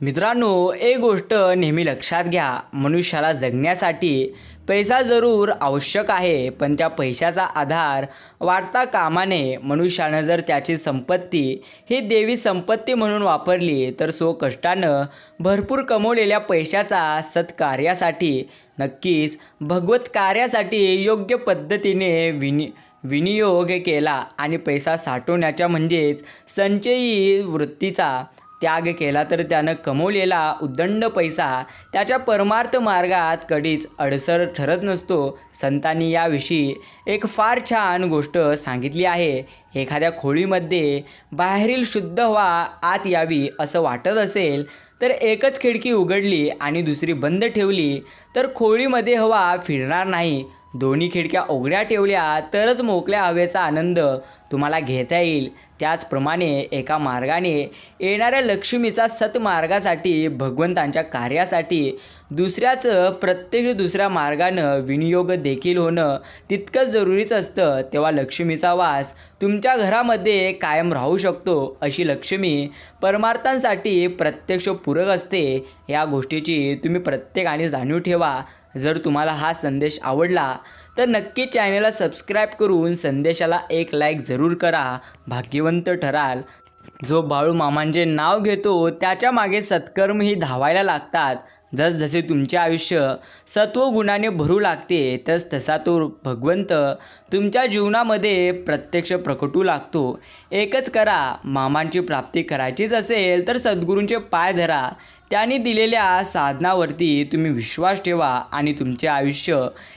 मित्रांनो एक गोष्ट नेहमी लक्षात घ्या. मनुष्याला जगण्यासाठी पैसा जरूर आवश्यक आहे पण त्या पैशाचा आधार वाढता कामा नये मनुष्यानं जर त्याची संपत्ती ही देवी संपत्ती म्हणून वापरली तर सो कष्टानं भरपूर कमवलेल्या पैशाचा सत्कार्यासाठी नक्कीच भगवत कार्यासाठी योग्य पद्धतीने विनि विनियोग केला. आणि पैसा साठवण्याच्या म्हणजेच संचयी वृत्तीचा त्याग केला तर त्यानं कमवलेला उदंड पैसा त्याच्या परमार्थ मार्गात कधीच अडसर ठरत नसतो. संतांनी याविषयी एक फार छान गोष्ट सांगितली आहे. एखाद्या खोळीमध्ये बाहेरील शुद्ध हवा आत यावी असं वाटत असेल तर एकच खिडकी उघडली आणि दुसरी बंद ठेवली तर खोळीमध्ये हवा फिरणार नाही. दोन्ही खिडक्या उघड्या ठेवल्या तरच मोकळ्या हवेचा आनंद तुम्हाला घेता येईल. त्याचप्रमाणे एका मार्गाने येणाऱ्या लक्ष्मीचा सतमार्गासाठी भगवंतांच्या कार्यासाठी दुसऱ्याचं प्रत्यक्ष दुसऱ्या मार्गानं विनियोग देखील होणं तितकंच जरुरीचं असतं. तेव्हा लक्ष्मीचा वास तुमच्या घरामध्ये कायम राहू शकतो अशी लक्ष्मी परमार्थांसाठी प्रत्यक्ष पूरक असते. या गोष्टीची तुम्ही प्रत्येकाने जाणीव ठेवा. जर तुम्हाला हा संदेश आवडला तर नक्की चॅनलला सबस्क्राईब करून संदेशाला एक लाईक जरूर करा. भाग्यवंत ठराल. जो बाळू मामांचे नाव घेतो त्याच्यामागे सत्कर्मही धावायला लागतात. जसजसे तुमचे आयुष्य सत्वगुणाने भरू लागते तस तसा तो भगवंत तुमच्या जीवनामध्ये प्रत्यक्ष प्रकटू लागतो. एकच करा मामांची प्राप्ती करायचीच असेल तर सद्गुरूंचे पाय धरा. त्यांनी दिलेल्या साधनावरती तुम्ही विश्वास ठेवा आणि तुमचे आयुष्य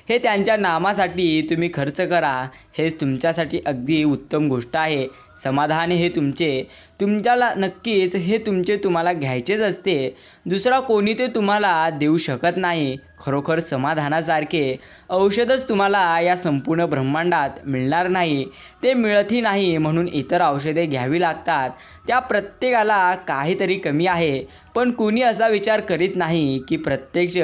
हे त्यांच्या नामासाठी तुम्ही खर्च करा हेच तुमच्यासाठी अगदी उत्तम गोष्ट आहे. समाधान हे तुमचे. तुमच्याला नक्कीच हे तुमचे तुम्हाला घ्यायचेच असते. दुसरा कोणी ते तुम्हाला देऊ शकत नाही. खरोखर समाधानासारखे. औषधच तुम्हाला या संपूर्ण ब्रह्मांडात मिळणार नाही. ते मिळतही नाही म्हणून इतर औषधे घ्यावी लागतात. त्या प्रत्येकाला काहीतरी कमी आहे. पण कुणी असा विचार करीत नाही की प्रत्यक्ष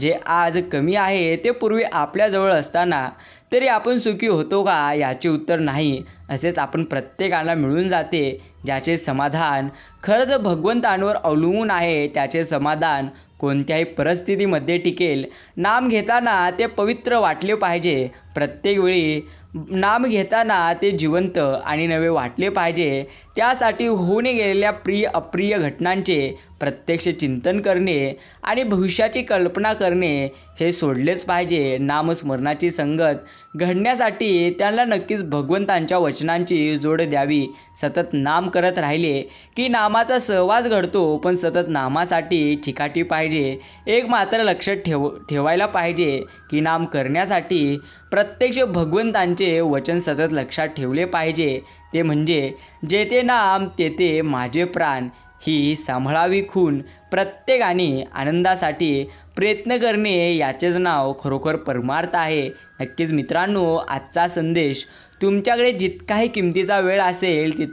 जे आज कमी आहे ते पूर्वी आपल्याजवळ असताना तरी आपण सुखी होतो का? याचे उत्तर नाही. असेच आपण प्रत्येकाला मिळून जाते. ज्याचे समाधान खरंच भगवंतांवर अवलंबून आहे त्याचे समाधान कोणत्याही परिस्थितीमध्ये टिकेल. नाम घेताना ते पवित्र वाटले पाहिजे. प्रत्येक वेळी नाम घेताना ते जिवंत आणि नवे वाटले पाहिजे. त्यासाठी होऊन गेलेल्या प्रिय अप्रिय घटनांचे प्रत्यक्ष चिंतन करणे आणि भविष्याची कल्पना करणे हे सोडलेच पाहिजे. नामस्मरणाची संगत घडण्यासाठी त्यांना नक्कीच भगवंतांच्या वचनांची जोड द्यावी. सतत नाम करत राहिले की नामाचा सहवास घडतो पण सतत नामासाठी चिकाटी पाहिजे. एक मात्र लक्षात ठेव ठेवायला पाहिजे की नाम करण्यासाठी प्रत्यक्ष भगवंतांचे वचन सतत लक्षात ठेवले पाहिजे. ते म्हणजे जेथे नाम तेथे माझे प्राण ही सांभाळावी खून. प्रत्येकाने आनंदासाठी प्रयत्न करणे याचेच नाव खरोखर परमार्थ आहे. नक्कीच मित्रांनो आजचा संदेश तुमच्याकडे जितकाही किमतीचा वेळ असेल तित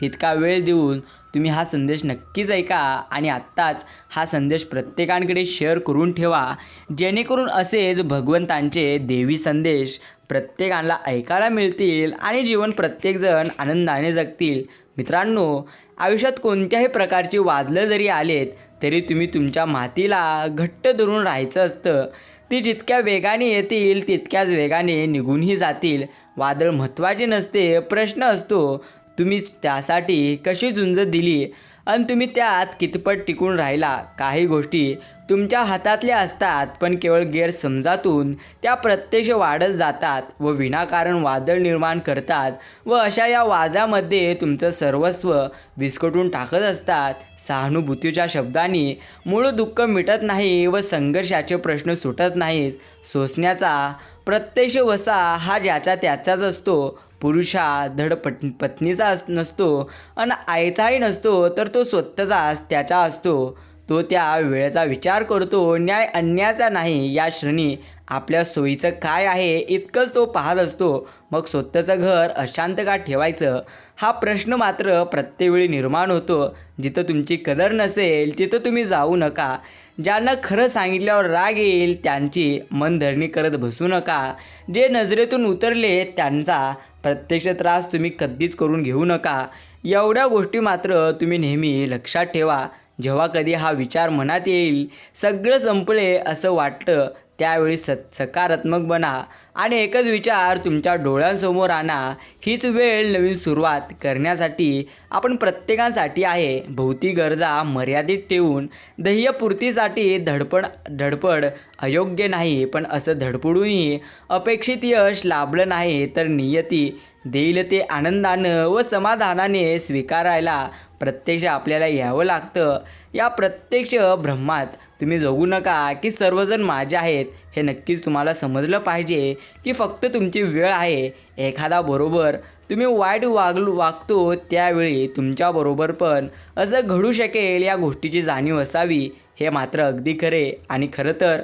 तितका वेळ देऊन तुम्ही हा संदेश नक्कीच ऐका आणि आत्ताच हा संदेश प्रत्येकांकडे शेअर करून ठेवा. जेणेकरून असेच भगवंतांचे देवी संदेश प्रत्येकाला ऐकायला मिळतील आणि जीवन प्रत्येकजण आनंदाने जगतील. मित्रांनो आयुष्यात कोणत्याही प्रकारची वादलं जरी आलेत तरी तुम्ही तुमच्या मातीला घट्ट धरून राहायचं असतं. ती जितक्या वेगाने येतील तितक्याच वेगाने निघूनही जातील. वादळ महत्त्वाचे नसते प्रश्न असतो. तुम्ही त्यासाठी कशी झुंज दिली? आणि तुम्ही त्यात कितपत टिकून राहिला? काही गोष्टी तुमच्या हातातल्या असतात पण केवळ गैरसमजातून त्या प्रत्यक्ष वाढत जातात व विनाकारण वादळ निर्माण करतात व अशा या वादामध्ये तुमचं सर्वस्व विस्कटून टाकत असतात. सहानुभूतीच्या शब्दांनी मूळ दुःख मिटत नाही व संघर्षाचे प्रश्न सुटत नाहीत. सोसण्याचा प्रत्यक्ष वसा हा ज्याचा त्याचाच असतो. पुरुषा धड पट पत्नीचा नसतो. आणि आईचाही नसतो तर तो स्वतःचाच त्याचा असतो. तो त्या वेळेचा विचार करतो न्याय अन्यायाचा नाही. या श्रेणी आपल्या सोयीचं काय आहे इतकंच तो पाहत असतो. मग स्वतःचं घर अशांत का ठेवायचं? हा प्रश्न मात्र प्रत्येक वेळी निर्माण होतो. जिथं तुमची कदर नसेल तिथं तुम्ही जाऊ नका. ज्यांना खरं सांगितल्यावर राग येईल त्यांची मनधरणी करत बसू नका. जे नजरेतून उतरले त्यांचा प्रत्यक्ष त्रास तुम्ही कधीच करून घेऊ नका. एवढ्या गोष्टी मात्र तुम्ही नेहमी लक्षात ठेवा. जेव्हा कधी हा विचार मनात येईल सगळं संपले असं वाटतं त्यावेळी स सकारात्मक बना आणि एकच विचार तुमच्या डोळ्यांसमोर आणा. हीच वेळ नवीन सुरुवात करण्यासाठी आपण प्रत्येकासाठी आहे. भौतिक गरजा मर्यादित ठेवून ध्येयपूर्तीसाठी धडपड धडपड अयोग्य नाही. पण असं धडपडूनही अपेक्षित यश लाभलं नाही तर नियती देईल ते आनंदानं व समाधानाने स्वीकारायला प्रत्यक्ष आपल्याला यावं लागतं. या प्रत्यक्ष ब्रह्मात तुम्ही जगू नका की सर्वजण माझे आहेत. हे नक्कीच तुम्हाला समजलं पाहिजे की फक्त तुमची वेळ आहे. एखादा बरोबर तुम्ही वाईट वागल वागतो त्यावेळी तुमच्याबरोबर पण असं घडू शकेल या गोष्टीची जाणीव असावी. हे मात्र अगदी खरे आणि खरं तर.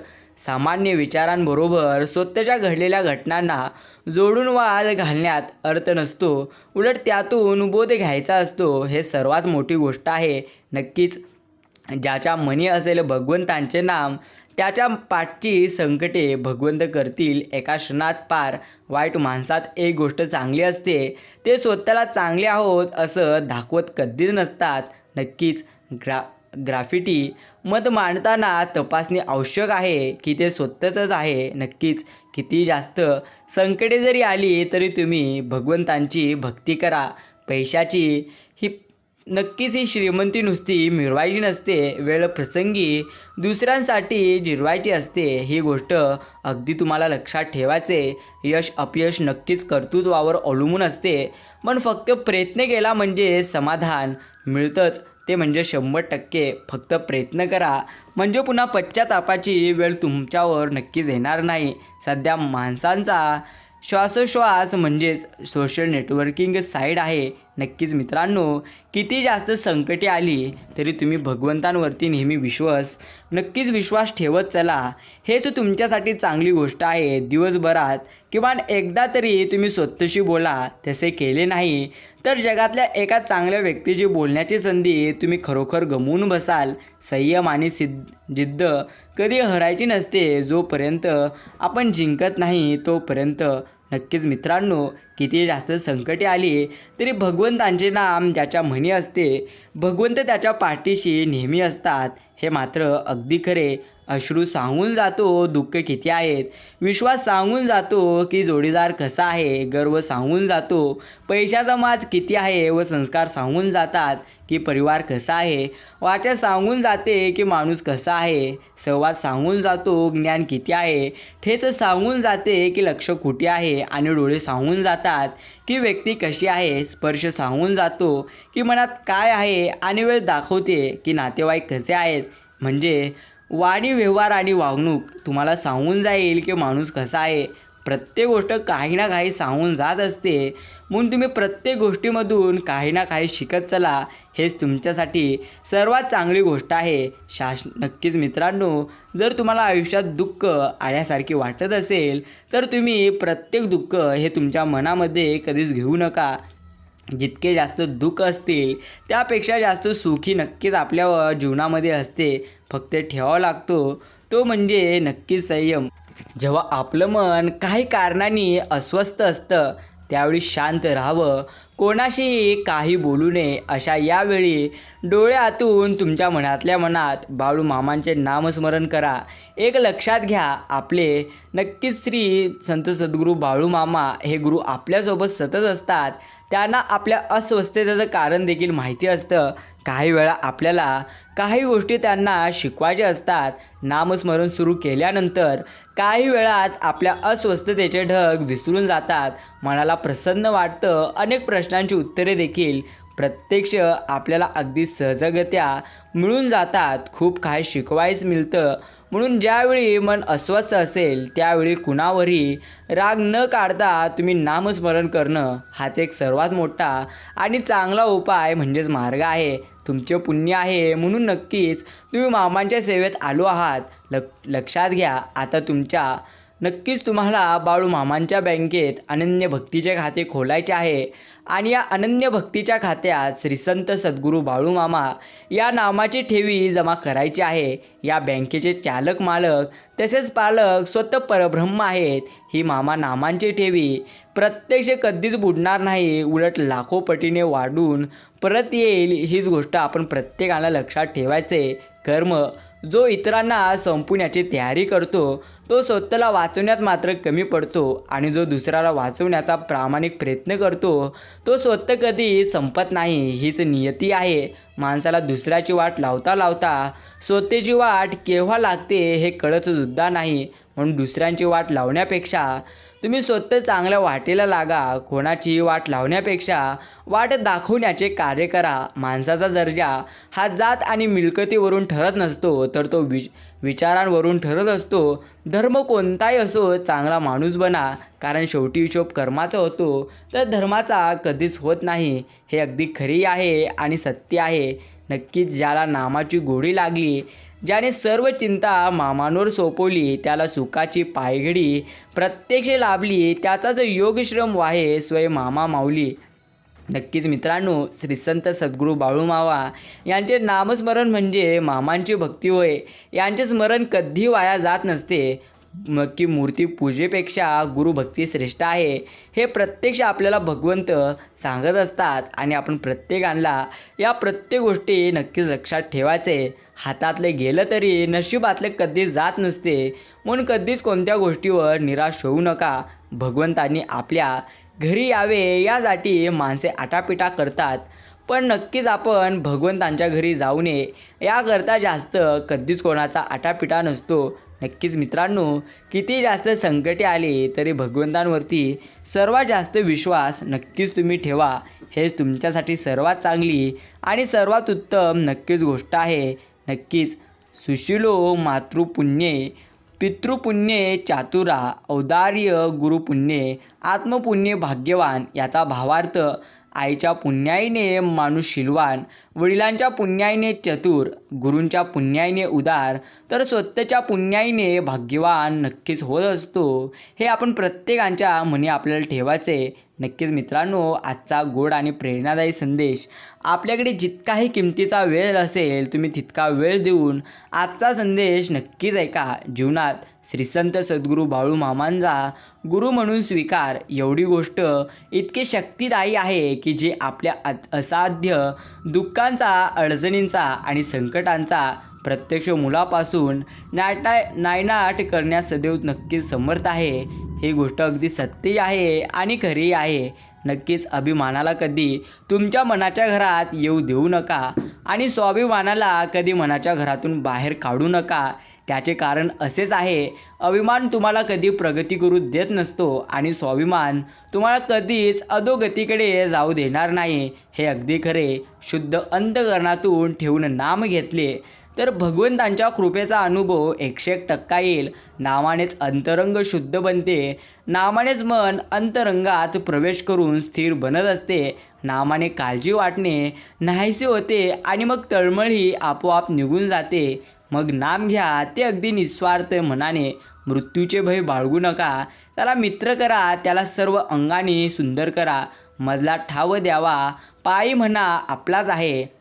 सामान्य विचारांबरोबर स्वतःच्या घडलेल्या घटनांना जोडून वाद घालण्यात अर्थ नसतो. उलट त्यातून बोध घ्यायचा असतो. हे सर्वात मोठी गोष्ट आहे. नक्कीच ज्याच्या मनी असेल भगवंतांचे नाम त्याच्या पाठची संकटे भगवंत करतील. एका क्षणात पार वाईट माणसात एक गोष्ट चांगली असते. ते स्वतःला चांगले आहोत असं दाखवत कधीच नसतात. नक्कीच ग्रा ग्राफिटी मत मांडताना तपासणे आवश्यक आहे की ते स्वतःचंच आहे. नक्कीच किती जास्त संकटे जरी आली तरी तुम्ही भगवंतांची भक्ती करा. पैशाची नक्कीच ही श्रीमंती नुसती मिळवायची नसते वेळ प्रसंगी दुसऱ्यांसाठी जिरवायची असते. ही गोष्ट अगदी तुम्हाला लक्षात ठेवायचे. यश अपयश नक्कीच कर्तृत्वावर अवलंबून असते. पण फक्त प्रयत्न केला म्हणजे समाधान मिळतंच. ते म्हणजे शंभर टक्के फक्त प्रयत्न करा. म्हणजे पुन्हा पश्चातापाची वेळ तुमच्यावर नक्कीच येणार नाही. सध्या माणसांचा श्वासोश्वास म्हणजेच सोशल नेटवर्किंग साईड आहे. नक्कीच मित्रांनो किती जास्त संकटे आली तरी तुम्ही भगवंतांवरती नेहमी विश्वास नक्कीच विश्वास ठेवत चला. हेच तुमच्यासाठी चांगली गोष्ट आहे. दिवसभरात किमान एकदा तरी तुम्ही स्वतःशी बोला. तसे केले नाही तर जगातल्या एका चांगल्या व्यक्तीची बोलण्याची संधी तुम्ही खरोखर गमवून बसाल. संयम आणि सिद्ध जिद्द कधी हरायची नसते. जोपर्यंत आपण जिंकत नाही तोपर्यंत नक्कीच मित्रांनो किती जास्त संकटे आली तरी भगवंतांचे नाम ज्याच्या म्हणी असते भगवंत त्याच्या पाठीशी नेहमी असतात हे मात्र अगदी खरे. अश्रू सांगून जातो दुःख किती आहेत? विश्वास सांगून जातो की जोडीदार कसा आहे? गर्व सांगून जातो. पैशाचा माज किती आहे व संस्कार सांगून जातात की परिवार कसा आहे? वाचा सांगून जाते की माणूस कसा आहे? संवाद सांगून जातो ज्ञान किती आहे? ठेच सांगून जाते की लक्ष कुठे आहे? आणि डोळे सांगून जातात की व्यक्ती कशी आहे? स्पर्श सांगून जातो की मनात काय आहे? आणि वेळ दाखवते की नातेवाईक कसे आहेत? म्हणजे वाणी व्यवहार आणि वागणूक. तुम्हाला सांगून जाईल की माणूस कसा आहे. प्रत्येक गोष्ट काही ना काही सांगून जात असते. म्हणून तुम्ही प्रत्येक गोष्टीमधून काही ना काही शिकत चला. हेच तुमच्यासाठी सर्वात चांगली गोष्ट आहे. शास नक्कीच मित्रांनो जर तुम्हाला आयुष्यात दुःख आल्यासारखे वाटत असेल तर तुम्ही प्रत्येक दुःख हे तुमच्या मनामध्ये कधीच घेऊ नका. जितके जास्त दुःख असतील त्यापेक्षा जास्त सुखी नक्कीच आपल्या जीवनामध्ये असते. फक्त ठेवावा लागतो तो म्हणजे नक्कीच संयम. जेव्हा आपलं मन काही कारणाने अस्वस्थ असतं त्यावेळी शांत राहावं. कोणाशीही काही बोलू नये अशा यावेळी डोळ्यातून तुमच्या मनातल्या मनात बाळू मामांचे नामस्मरण करा. एक लक्षात घ्या आपले नक्कीच श्री संत सद्गुरू बाळू मामा हे गुरु आपल्यासोबत सतत असतात. त्यांना आपल्या अस्वस्थतेचं कारण देखील माहिती असतं. काही वेळा आपल्याला काही गोष्टी त्यांना शिकवायच्या असतात नामस्मरण सुरू केल्यानंतर काही वेळात आपल्या अस्वस्थतेचे ढग विसरून जातात. मनाला प्रसन्न वाटतं. अनेक प्रश्नांची उत्तरे देखील प्रत्यक्ष आपल्याला अगदी सहजगत्या मिळून जातात. खूप काही शिकवायच मिळतं. म्हणून ज्यावेळी मन अस्वस्थ असेल त्यावेळी कुणावरही राग न काढता तुम्ही नामस्मरण करणं हाच एक सर्वात मोठा आणि चांगला उपाय म्हणजेच मार्ग आहे. तुमचे पुण्य आहे म्हणून नक्कीच तुम्ही मामांच्या सेवेत आलो आहात. लक लक्षात घ्या आता तुमच्या नक्कीच तुम्हाला बाळू मामांच्या बँकेत अनन्य भक्तीचे खाते खोलायचे आहे. आणि या अनन्य भक्तीच्या खात्यात श्री संत सद्गुरू बाळू मामा या नामाची ठेवी जमा करायची आहे. या बँकेचे चालक मालक तसेच पालक स्वतः परब्रह्म आहेत. ही मामा नामांची ठेवी प्रत्यक्ष कधीच बुडणार नाही. उलट लाखो पटीने वाढून परत येईल. हीच गोष्ट आपण प्रत्येकाला लक्षात ठेवायचे. कर्म जो इतरांना संपवण्याची तयारी करतो तो स्वतःला वाचवण्यात मात्र कमी पडतो आणि जो दुसऱ्याला वाचवण्याचा प्रामाणिक प्रयत्न करतो तो स्वतः कधी संपत नाही हीच नियती आहे. माणसाला दुसऱ्याची वाट लावता लावता स्वतःची वाट केव्हा लागते हे कळतसुद्धा नाही. म्हणून दुसऱ्यांची वाट लावण्यापेक्षा तुम्ही स्वतः चांगल्या वाटेला लागा कोणाची वाट लावण्यापेक्षा वाट दाखवण्याचे कार्य करा. माणसाचा दर्जा हा जात आणि मिळकतीवरून ठरत नसतो तर तो वि विचारांवरून ठरत असतो. धर्म कोणताही असो चांगला माणूस बना. कारण शेवटी हिशोब कर्माचा होतो तर धर्माचा कधीच होत नाही. हे अगदी खरी आहे आणि सत्य आहे. नक्कीच ज्याला नामाची गोडी लागली ज्याने सर्व चिंता मामांवर सोपवली त्याला सुखाची पायघडी प्रत्यक्ष लाभली त्याचाच योगश्रम वाहे स्वयं मामा माऊली. नक्कीच मित्रांनो श्री संत सद्गुरू बाळूमावा यांचे नामस्मरण म्हणजे मामांची भक्ती होय. यांचे स्मरण कधी वाया जात नसते. की मूर्ती पूजेपेक्षा गुरुभक्ती श्रेष्ठ आहे हे प्रत्यक्ष आपल्याला भगवंत सांगत असतात आणि आपण प्रत्येकाला या प्रत्येक गोष्टी नक्कीच लक्षात ठेवायचे. हातातले गेलं तरी नशिबातले कधी जात नसते. म्हणून कधीच कोणत्या गोष्टीवर निराश होऊ नका. भगवंतांनी आपल्या घरी यावे यासाठी माणसे आटापिटा करतात. पण नक्कीच आपण भगवंतांच्या घरी जाऊ नये. याकरता जास्त कधीच कोणाचा आटापिटा नसतो. नक्कीच मित्रांनो किती जास्त संकटे आले तरी भगवंतांवरती सर्वात जास्त विश्वास नक्कीच तुम्ही ठेवा. हेच तुमच्यासाठी सर्वात चांगली आणि सर्वात उत्तम नक्कीच गोष्ट आहे. नक्कीच सुशिलो मातृपुण्ये पितृपुण्ये चातुरा औदार्य गुरुपुण्ये आत्मपुण्ये भाग्यवान याचा भावार्थ आईच्या पुण्याईने माणूस शिलवान वडिलांच्या पुण्याईने चतुर गुरूंच्या पुण्याईने उदार तर स्वतःच्या पुण्याईने भाग्यवान नक्कीच होत असतो हे आपण प्रत्येकांच्या मनी आपल्याला ठेवायचे. नक्कीच मित्रांनो आजचा गोड आणि प्रेरणादायी संदेश आपल्याकडे जितकाही किमतीचा वेळ असेल तुम्ही तितका वेळ देऊन आजचा संदेश नक्कीच ऐका. जीवनात श्रीसंत सद्गुरू बाळू मामांचा गुरु म्हणून स्वीकार एवढी गोष्ट इतकी शक्तिदायी आहे की जे आपल्या अ- असाध्य दुःखांचा अडचणींचा आणि संकटांचा प्रत्यक्ष मुलापासून नाटा नायनाट करण्यास सदैव नक्कीच समर्थ आहे. ही गोष्ट अगदी सत्य आहे आणि खरी आहे. नक्कीच अभिमानाला कधी तुमच्या मनाच्या घरात येऊ देऊ नका आणि स्वाभिमानाला कधी मनाच्या घरातून बाहेर काढू नका. त्याचे कारण असेच आहे. अभिमान तुम्हाला कधी प्रगती करू देत नसतो आणि स्वाभिमान तुम्हाला कधीच अधोगतीकडे जाऊ देणार नाही. हे अगदी खरे. शुद्ध अंतकरणातून ठेवून नाम घेतले. तर भगवंतांच्या कृपेचा अनुभव एकशे एक टक्का येईल. नामानेच अंतरंग शुद्ध बनते. नामानेच मन अंतरंगात प्रवेश करून स्थिर बनत असते. नामाने काळजी वाटणे नाहीसे होते आणि मग तळमळही आपोआप निघून जाते. मग नाम घ्या ते अगदी निस्वार्थ मनाने. मृत्यूचे भय बाळगू नका. त्याला मित्र करा त्याला सर्व अंगाने सुंदर करा. मजला ठाव द्यावा. पायी म्हणा आपलाच आहे.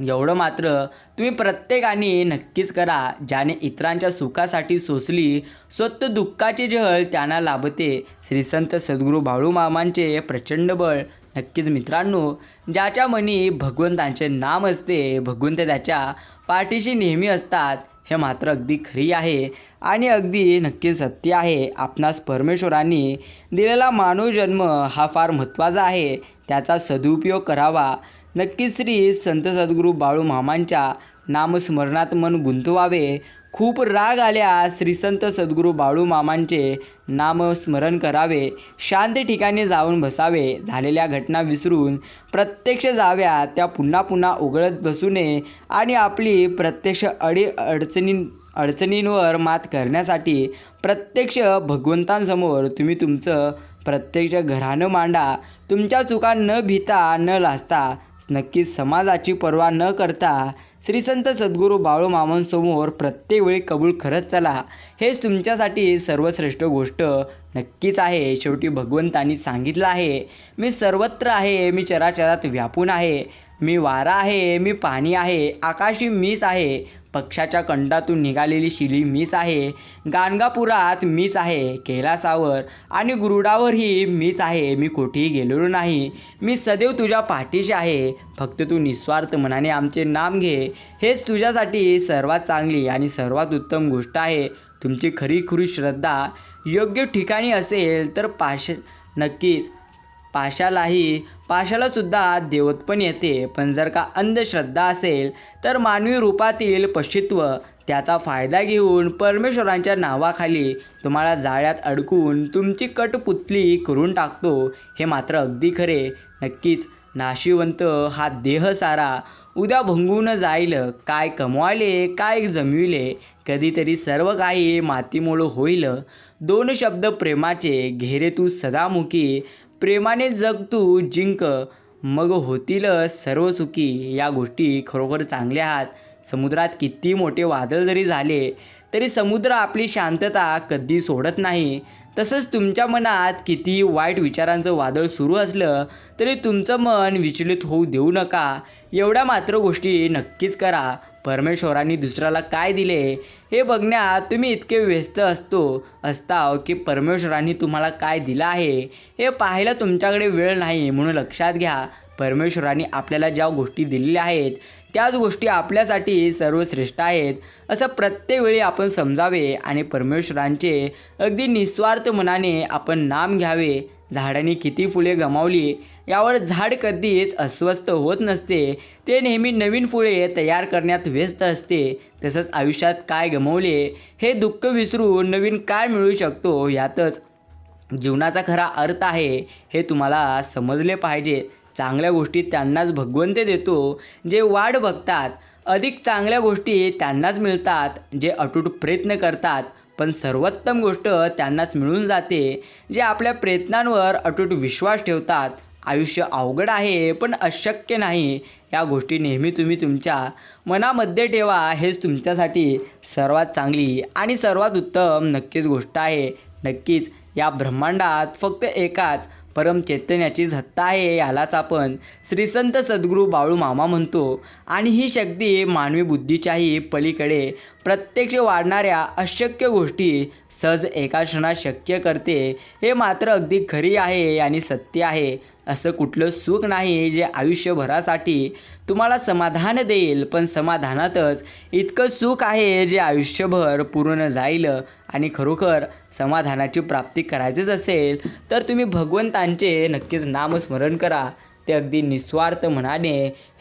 एवढं मात्र तुम्ही प्रत्येकाने नक्कीच करा. ज्याने इतरांच्या सुखासाठी सोसली स्वतः दुःखाची झळ त्यांना लाभते. श्रीसंत सद्गुरू बाळू मामांचे प्रचंड बळ. नक्कीच मित्रांनो ज्याच्या मनी भगवंतांचे नाम असते भगवंत त्याच्या पाठीशी नेहमी असतात. हे मात्र अगदी खरी आहे आणि अगदी नक्की सत्य आहे. आपणास परमेश्वरांनी दिलेला मानव जन्म हा फार महत्त्वाचा आहे. त्याचा सदुपयोग करावा. नक्की श्री संत सद्गुरू बाळू मामांच्या नामस्मरणात मन गुंतवावे. खूप राग आल्यास श्री संत सद्गुरू बाळू मामांचे नामस्मरण करावे शांत ठिकाणी जाऊन बसावे. झालेल्या घटना विसरून प्रत्यक्ष जाव्या त्या पुन्हा पुन्हा उघडत बसू नये आणि आपली प्रत्यक्ष अडी अडचणी अडचणींवर मात करण्यासाठी प्रत्यक्ष भगवंतांसमोर तुम्ही तुमचं प्रत्यक्ष घरानं मांडा. तुमच्या चुका न भिता न लाजता नक्कीच समाजाची पर्वा न करता श्रीसंत सद्गुरू बाळू मामांसमोर प्रत्येक वेळी कबूल करत चला. हेच तुमच्यासाठी सर्वश्रेष्ठ गोष्ट नक्कीच आहे. शेवटी भगवंतांनी सांगितलं आहे मी सर्वत्र आहे मी चराचरात व्यापून आहे. मी वारा आहे मी पाणी आहे आकाशी मीच आहे पक्षाच्या कंडातून निघालेली शिली मीच आहे गाणगापुरात मीच आहे कैलासावर आणि गुरुडावरही मीच आहे मी कुठेही गेलेलो नाही मी सदैव तुझ्या पाठीशी आहे फक्त तू निस्वार्थ मनाने आमचे नाम घे हेच तुझ्यासाठी सर्वात चांगली आणि सर्वात उत्तम गोष्ट आहे तुमची खरी खुरी श्रद्धा योग्य ठिकाणी असेल तर पाश नक्कीच पाशालाही पाशालासुद्धा देवत्पण येते. पण जर का अंधश्रद्धा असेल तर मानवी रूपातील पशित्व त्याचा फायदा घेऊन परमेश्वरांच्या नावाखाली तुम्हाला जाळ्यात अडकून तुमची कटपुतली करून टाकतो हे मात्र अगदी खरे. नक्कीच नाशिवंत हा देह सारा उद्या भंगून जाईल. काय कमवाले काय जमविले कधीतरी सर्व काही मातीमुळं होईल. दोन शब्द प्रेमाचे घेरे तू सदामुखी प्रेमाने जग तू जिंक. मग होतील सर्व सुखी. या गोष्टी खरोखर चांगल्या आहात. समुद्रात किती मोठे वादळ जरी झाले तरी समुद्र आपली शांतता कधी सोडत नाही. तसंच तुमच्या मनात किती वाईट विचारांचं वादळ सुरू असलं तरी तुमचं मन विचलित होऊ देऊ नका. एवढ्या मात्र गोष्टी नक्कीच करा. परमेश्वरांनी दुसऱ्याला काय दिले? हे बघण्यात तुम्ही इतके व्यस्त असतो असताव की परमेश्वरांनी तुम्हाला काय दिलं आहे? हे पाहायला तुमच्याकडे वेळ नाही म्हणून लक्षात घ्या. परमेश्वरांनी आपल्याला ज्या गोष्टी दिलेल्या आहेत त्याच गोष्टी आपल्यासाठी सर्वश्रेष्ठ आहेत. असं प्रत्येक वेळी आपण समजावे आणि परमेश्वरांचे अगदी निस्वार्थ मनाने आपण नाम घ्यावे. झाडांनी किती फुले गमावली यावर झाड कधीच अस्वस्थ होत नसते. ते नेहमी नवीन फुले तयार करण्यात व्यस्त असते. तसंच आयुष्यात काय गमवले हे दुःख विसरून नवीन काय मिळू शकतो यातच जीवनाचा खरा अर्थ आहे हे तुम्हाला समजले पाहिजे. चांगल्या गोष्टी त्यांनाच भगवंत देतो. जे वाढ बघतात अधिक चांगल्या गोष्टी त्यांनाच मिळतात. जे अटूट प्रयत्न करतात पण सर्वोत्तम गोष्ट त्यांनाच मिळून जाते. जे आपल्या प्रयत्नांवर अटूट विश्वास ठेवतात आयुष्य अवघड आहे पण अशक्य नाही. या गोष्टी नेहमी तुम्ही तुमच्या मनामध्ये ठेवा हेच तुमच्यासाठी सर्वात चांगली आणि सर्वात उत्तम नक्कीच गोष्ट आहे. नक्कीच या ब्रह्मांडात फक्त एकाच परम चैतन्याची झत्ता आहे यालाच आपण श्रीसंत सद्गुरू बाळू मामा म्हणतो. आणि ही शक्ती मानवी बुद्धीच्याही पलीकडे प्रत्यक्ष वाढणाऱ्या अशक्य गोष्टी सहज एका क्षणात शक्य करते. हे मात्र अगदी खरी आहे आणि सत्य आहे. असं कुठलं सुख नाही जे आयुष्यभरासाठी तुम्हाला समाधान देईल. पण समाधानातच इतकं सुख आहे जे आयुष्यभर पूर्ण जाईल आणि खरोखर समाधानाची प्राप्ती करायचीच असेल तर तुम्ही भगवंतांचे नक्कीच नामस्मरण करा. ते अगदी निस्वार्थ मनाने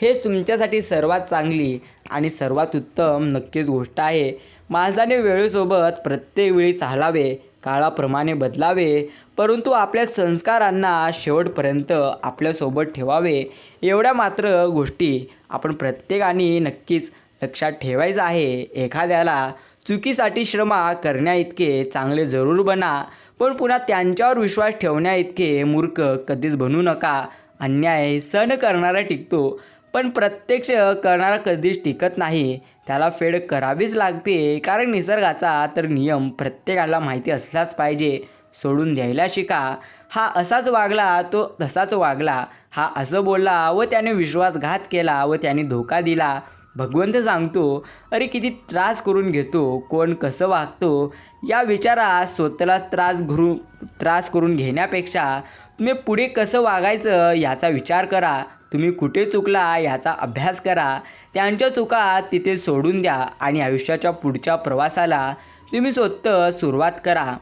हेच तुमच्यासाठी सर्वात चांगली आणि सर्वात उत्तम नक्कीच गोष्ट आहे. माणसाने वेळेसोबत प्रत्येक वेळी चालावे काळाप्रमाणे बदलावे परंतु आपल्या संस्कारांना शेवटपर्यंत आपल्यासोबत ठेवावे एवढ्या मात्र गोष्टी आपण प्रत्येकाने नक्कीच लक्षात ठेवायचं आहे. एखाद्याला चुकीसाठी श्रमा करण्याइतके चांगले जरूर बना पण पुन्हा त्यांच्यावर विश्वास ठेवण्याइतके मूर्ख कधीच बनू नका. अन्याय सण करणारा टिकतो पण प्रत्यक्ष करणारा कधीच टिकत नाही. त्याला फेड करावीच लागते कारण निसर्गाचा तर नियम प्रत्येकाला माहिती असलाच पाहिजे. सोडून द्यायला शिका. हा असाच वागला तो तसाच वागला. हा असं बोलला व त्याने विश्वासघात केला व त्याने धोका दिला. भगवंत सांगतो अरे किती त्रास करून घेतो. कोण कसं वागतो? या विचारात स्वतःलाच त्रास घरू त्रास करून घेण्यापेक्षा तुम्ही पुढे कसं वागायचं याचा विचार करा. तुम्ही कुठे चुकला याचा अभ्यास करा. त्यांच्या चुका तिथे सोडून द्या आणि आयुष्याच्या पुढच्या प्रवासाला तुम्ही स्वतः सुरुवात करा.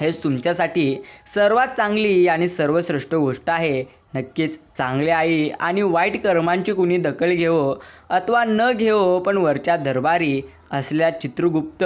हेच तुमच्यासाठी सर्वात चांगली आणि सर्वश्रेष्ठ गोष्ट आहे. नक्कीच चांगले आई आणि वाईट कर्मांची कुणी दखल घेवो अथवा न घेवो पण वरच्या दरबारी असल्या चित्रगुप्त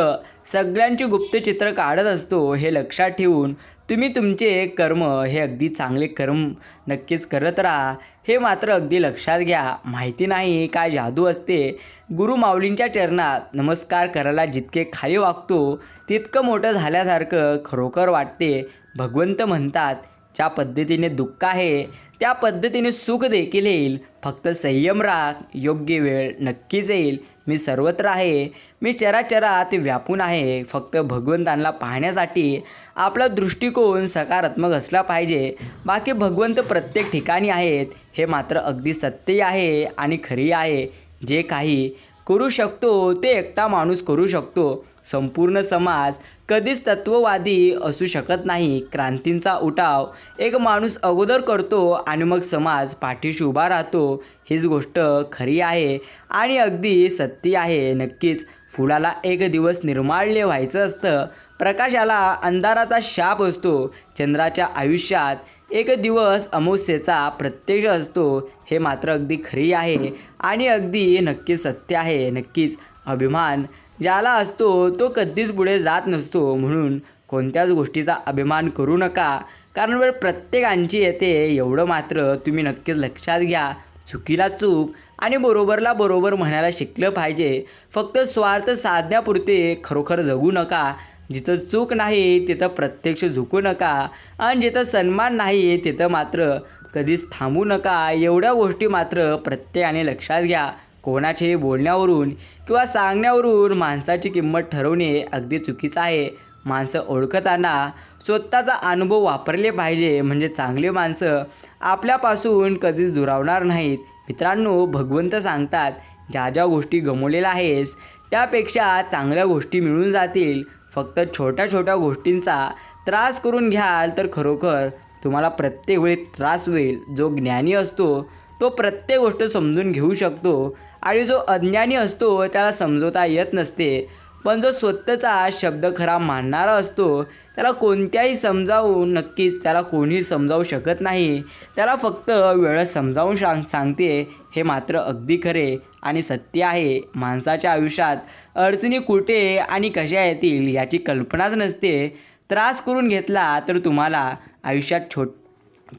सगळ्यांची गुप्त चित्र काढत असतो हे लक्षात ठेवून तुम्ही तुमचे कर्म हे अगदी चांगले कर्म नक्कीच करत राहा. हे मात्र अगदी लक्षात घ्या. माहिती नाही काय जादू असते. गुरु माऊलींच्या चरणात नमस्कार करायला जितके खाली वागतो तितकं मोठं झाल्यासारखं खरोखर वाटते. भगवंत म्हणतात ज्या पद्धतीने दुःख आहे त्या पद्धतीने सुख देखील येईल. फक्त संयम राख योग्य वेळ नक्कीच येईल. मी सर्वत्र आहे. मी चराचरात व्यापून आहे. फक्त भगवंतांना पाहण्यासाठी आपला दृष्टिकोन सकारात्मक असला पाहिजे. बाकी भगवंत प्रत्येक ठिकाणी आहेत. हे मात्र अगदी सत्य आहे आणि खरी आहे. जे काही करू शकतो ते एकटा माणूस करू शकतो. संपूर्ण समाज कधीच तत्ववादी असू शकत नाही. क्रांतींचा उठाव एक माणूस अगोदर करतो आणि मग समाज पाठीशी उभा राहतो. हीच गोष्ट खरी आहे आणि अगदी सत्य आहे. नक्कीच फुलाला एक दिवस निर्माल्य व्हायचं असतं. प्रकाशाला अंधाराचा शाप असतो. चंद्राच्या आयुष्यात एक दिवस अमावस्येचा प्रत्यक्ष असतो हे मात्र अगदी खरी आहे आणि अगदी नक्की सत्य आहे नक्कीच अभिमान. ज्याला असतो तो कधीच पुढे जात नसतो म्हणून कोणत्याच गोष्टीचा अभिमान करू नका. कारण वेळ प्रत्येकांची येते एवढं मात्र तुम्ही नक्कीच लक्षात घ्या. चुकीला चूक आणि बरोबरला बरोबर म्हणायला शिकलं पाहिजे. फक्त स्वार्थ साधण्यापुरते खरोखर जगू नका. जिथं चूक नाही तिथं प्रत्यक्ष झुकू नका आणि जिथं सन्मान नाही तिथं मात्र कधीच थांबू नका. एवढ्या गोष्टी मात्र प्रत्येकाने लक्षात घ्या. कोणाच्याही बोलण्यावरून किंवा सांगण्यावरून माणसाची किंमत ठरवणे अगदी चुकीचं आहे. माणसं ओळखताना स्वतःचा अनुभव वापरले पाहिजे. म्हणजे चांगले माणसं आपल्यापासून कधीच दुरावणार नाहीत. मित्रांनो भगवंत सांगतात ज्या ज्या गोष्टी गमवलेल्या आहेस त्यापेक्षा चांगल्या गोष्टी मिळून जातील. फक्त छोट्या छोट्या गोष्टींचा त्रास करून घ्याल तर खरोखर तुम्हाला प्रत्येक वेळी त्रास होईल. जो ज्ञानी असतो तो प्रत्येक गोष्ट समजून घेऊ शकतो आणि जो अज्ञानी असतो त्याला समजवता येत नसते. पण जो स्वतःचा शब्द खरा मानणारा असतो त्याला कोणत्याही समजावून नक्कीच त्याला कोणीही समजावू शकत नाही. त्याला फक्त वेळ समजावून सांग सांगते हे मात्र अगदी खरे आणि सत्य आहे. माणसाच्या आयुष्यात अडचणी कुठे आणि कशा येतील याची कल्पनाच नसते. त्रास करून घेतला तर तुम्हाला आयुष्यात छोट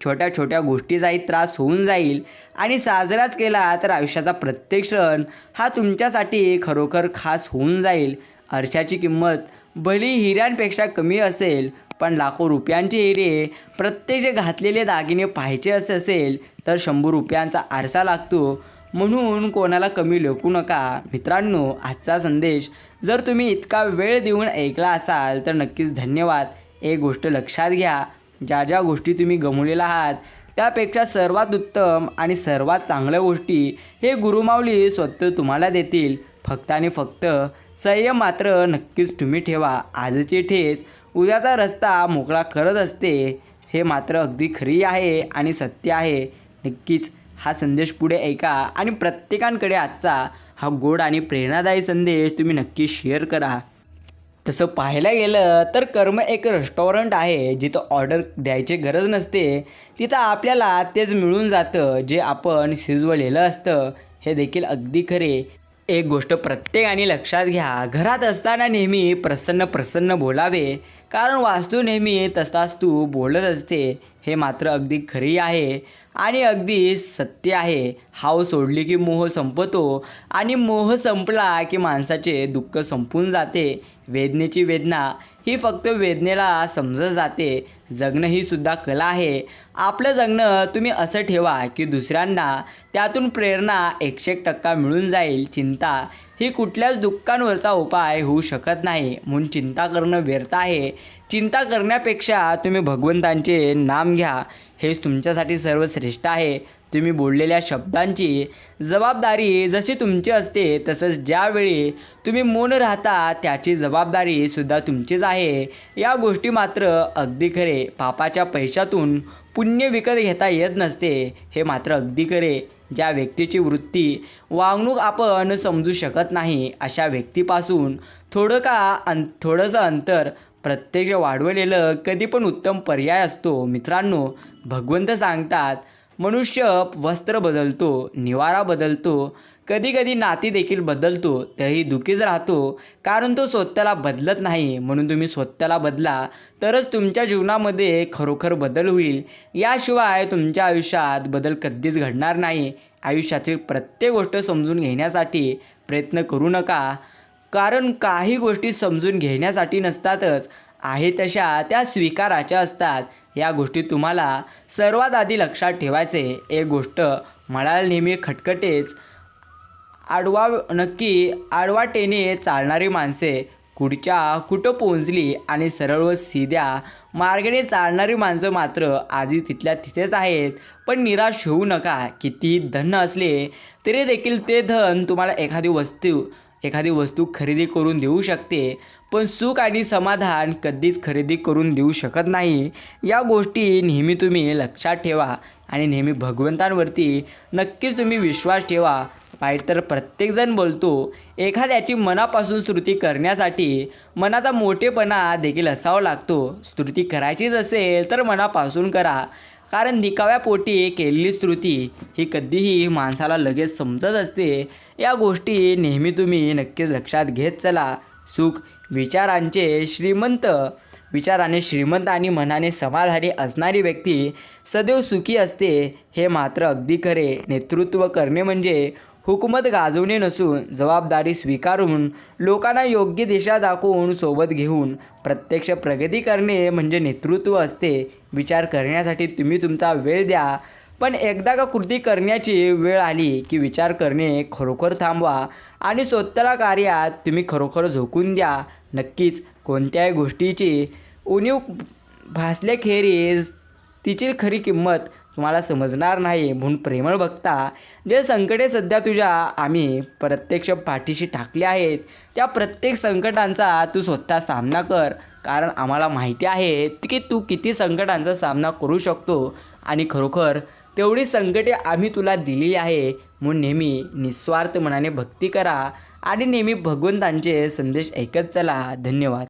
छोट्या छोट्या गोष्टीचाही त्रास होऊन जाईल. आणि साजराच केला तर आयुष्याचा प्रत्येक क्षण हा तुमच्यासाठी खरोखर खास होऊन जाईल. आरशाची किंमत भली हिऱ्यांपेक्षा कमी असेल पण लाखो रुपयांचे हिरे प्रत्यक्ष घातलेले दागिने पाहायचे असे असेल तर शंभर रुपयांचा आरसा लागतो. म्हणून कोणाला कमी लेखू नका. मित्रांनो आजचा संदेश जर तुम्ही इतका वेळ देऊन ऐकला असाल तर नक्कीच धन्यवाद. एक गोष्ट लक्षात घ्या ज्या ज्या गोष्टी तुम्ही गमवलेल्या आहात त्यापेक्षा सर्वात उत्तम आणि सर्वात चांगल्या गोष्टी हे गुरुमावली स्वतः तुम्हाला देतील. फक्त आणि फक्त संयम मात्र नक्कीच तुम्ही ठेवा. आजची ठेच उद्याचा रस्ता मोकळा करत असते हे मात्र अगदी खरी आहे आणि सत्य आहे. नक्कीच हा संदेश पुढे ऐका आणि प्रत्येकांकडे आजचा हा गोड आणि प्रेरणादायी संदेश तुम्ही नक्की शेअर करा. तसं पाहायला गेलं तर कर्म एक रेस्टॉरंट आहे जिथं ऑर्डर द्यायची गरज नसते. तिथं आपल्याला तेच मिळून जातं जे आपण शिजवलेलं असतं. हे देखील अगदी खरे. एक गोष्ट प्रत्येकाने लक्षात घ्या. घरात असताना नेहमी प्रसन्न प्रसन्न बोलावे. कारण वास्तू नेहमी तसाच तू बोलत असते. हे मात्र अगदी खरी आहे आणि अगदी सत्य आहे. हाव सोडली की मोह संपतो आणि मोह संपला की माणसाचे दुःख संपून जाते. वेदनेची वेदना ही फक्त वेदनेला समजत जाते. जगणं ही सुद्धा कला आहे. आपलं जगणं तुम्ही असं ठेवा की दुसऱ्यांना त्यातून प्रेरणा एकशे एक टक्का मिळून जाईल. चिंता ही कुठल्याच दुःखांवरचा उपाय होऊ शकत नाही. म्हणून चिंता करणं व्यर्थ आहे. चिंता करण्यापेक्षा तुम्ही भगवंतांचे नाम घ्या. हेच तुमच्यासाठी सर्वश्रेष्ठ आहे. तुम्ही बोललेल्या शब्दांची जबाबदारी जशी तुमची असते तसंच ज्यावेळी तुम्ही मौन राहता त्याची जबाबदारीसुद्धा तुमचीच आहे. या गोष्टी मात्र अगदी खरे. पापाच्या पैशातून पुण्य विकत घेता येत नसते हे मात्र अगदी खरे. ज्या व्यक्तीची वृत्ती वागणूक आपण समजू शकत नाही अशा व्यक्तीपासून थोडं का अं थोडंसं अंतर प्रत्यक्ष वाढवलेलं कधी पण उत्तम पर्याय असतो. मित्रांनो भगवंत सांगतात मनुष्य वस्त्र बदलतो निवारा बदलतो कधी कधी नाती देखील बदलतो तरीही दुःखीच राहतो कारण तो स्वतःला बदलत नाही. म्हणून तुम्ही स्वतःला बदला तरच तुमच्या जीवनामध्ये खरोखर बदल होईल. याशिवाय तुमच्या आयुष्यात बदल कधीच घडणार नाही. आयुष्यातील प्रत्येक गोष्ट समजून घेण्यासाठी प्रयत्न करू नका. कारण काही गोष्टी समजून घेण्यासाठी नसतातच. आहे तशा त्या स्वीकाराच्या असतात. या गोष्टी तुम्हाला सर्वात आधी लक्षात ठेवायचे. एक गोष्ट मला नेहमी खटखटेच आडवा नक्की आडवाटेने चालणारी माणसे कुठच्या कुठं पोहोचली आणि सरळ व सीध्या मार्गाने चालणारी माणसं मात्र आधी तिथल्या तिथेच आहेत. पण निराश होऊ नका. किती धन असले तरी देखील ते धन तुम्हाला एखादी वस्तू एखादी वस्तू खरेदी करून देऊ शकते पण सुख आणि समाधान कधीच खरेदी करून देऊ शकत नाही. या गोष्टी नेहमी तुम्ही लक्षात ठेवा आणि नेहमी भगवंतांवरती नक्कीच तुम्ही विश्वास ठेवा. वाईट तर प्रत्येकजण बोलतो एखाद्याची मनापासून स्तुती करण्यासाठी मनाचा मोठेपणा देखील असावा लागतो. स्तुती करायचीच असेल तर मनापासून करा. कारण निकाव्यापोटी केलेली स्तुती ही कधीही माणसाला लगेच समजत असते. या गोष्टी नेहमी तुम्ही नक्कीच लक्षात घेत चला. सुख विचारांचे श्रीमंत विचाराने श्रीमंत आणि मनाने समाधानी असणारी व्यक्ती सदैव सुखी असते हे मात्र अगदी खरे. नेतृत्व करणे म्हणजे हुकूमत गाजवणे नसून जबाबदारी स्वीकारून लोकांना योग्य दिशा दाखवून सोबत घेऊन प्रत्यक्ष प्रगती करणे म्हणजे नेतृत्व असते. विचार करण्यासाठी तुम्ही तुमचा वेळ द्या. पण एकदा का कृती करण्याची वेळ आली की विचार करणे खरोखर थांबवा आणि स्वतःला कार्यात तुम्ही खरोखर झोकून द्या. नक्कीच कोणत्याही गोष्टीची उणीव भासल्याखेरीज तिची खरी किंमत तुम्हाला समजणार नाही म्हणून प्रेमळ बघता. जे संकटे सध्या तुझ्या आम्ही प्रत्यक्ष पाठीशी टाकली आहेत त्या प्रत्येक संकटांचा तू स्वतः सामना कर. कारण आम्हाला माहिती आहे की तू किती संकटांचा सामना करू शकतो आणि खरोखर तेवढी संकटे आम्ही तुला दिलेली आहे. म्हणून नेहमी निस्वार्थ मनाने भक्ती करा. आणि नेहमी भगवंतांचे संदेश ऐकत चला. धन्यवाद.